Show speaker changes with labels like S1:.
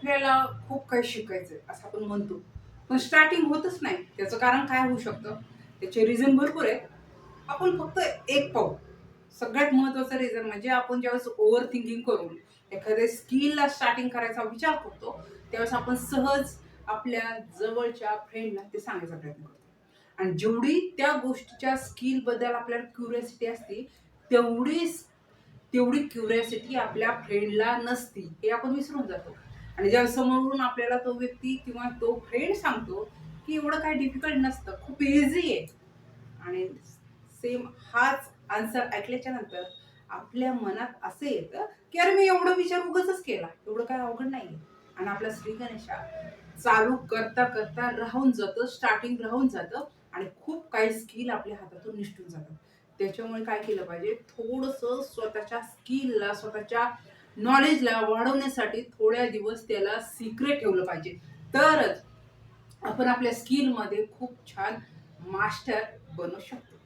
S1: आपल्याला खूप काही शिकायचं आहे असं आपण म्हणतो. पण स्टार्टिंग होतच नाही. त्याचं कारण काय होऊ शकतं? त्याचे रिझन भरपूर आहे आपण फक्त एक पाहू. सगळ्यात महत्त्वाचं रिझन म्हणजे आपण ज्यावेळेस ओव्हर थिंकिंग करून एखाद्या स्किलला स्टार्टिंग करायचा विचार करतो त्यावेळेस आपण सहज आपल्या जवळच्या फ्रेंडला ते सांगायचा प्रयत्न करतो. आणि जेवढी त्या गोष्टीच्या स्किलबद्दल आपल्याला क्युरियोसिटी असते तेवढीच तेवढी क्युरियोसिटी आपल्या फ्रेंडला नसती हे आपण विसरून जातो. आणि जेव्हा समोरून आपल्याला तो व्यक्ती किंवा तो फ्रेंड सांगतो की एवढं काही डिफिकल्ट नसतं खूप इझी आहे. आणि सेम हाच आन्सर ऐकल्याच्या नंतर आपल्या मनात असं येतं की अरे मी एवढं विचार उगाचच केला एवढं काय अवघड नाही आणि आपला श्री गणेशा चालू करता करता राहून जातं स्टार्टिंग राहून जातं आणि खूप काही स्किल आपल्या हातातून निष्ठून जातात. त्याच्यामुळे काय केलं पाहिजे? थोडंसं स्वतःच्या स्किलला स्वतःच्या नॉलेजला वाढवण्यासाठी थोड्या दिवस त्याला सिक्रेट ठेवलं पाहिजे. तरच आपण आपल्या स्किलमध्ये खूप छान मास्टर बनू शकतो.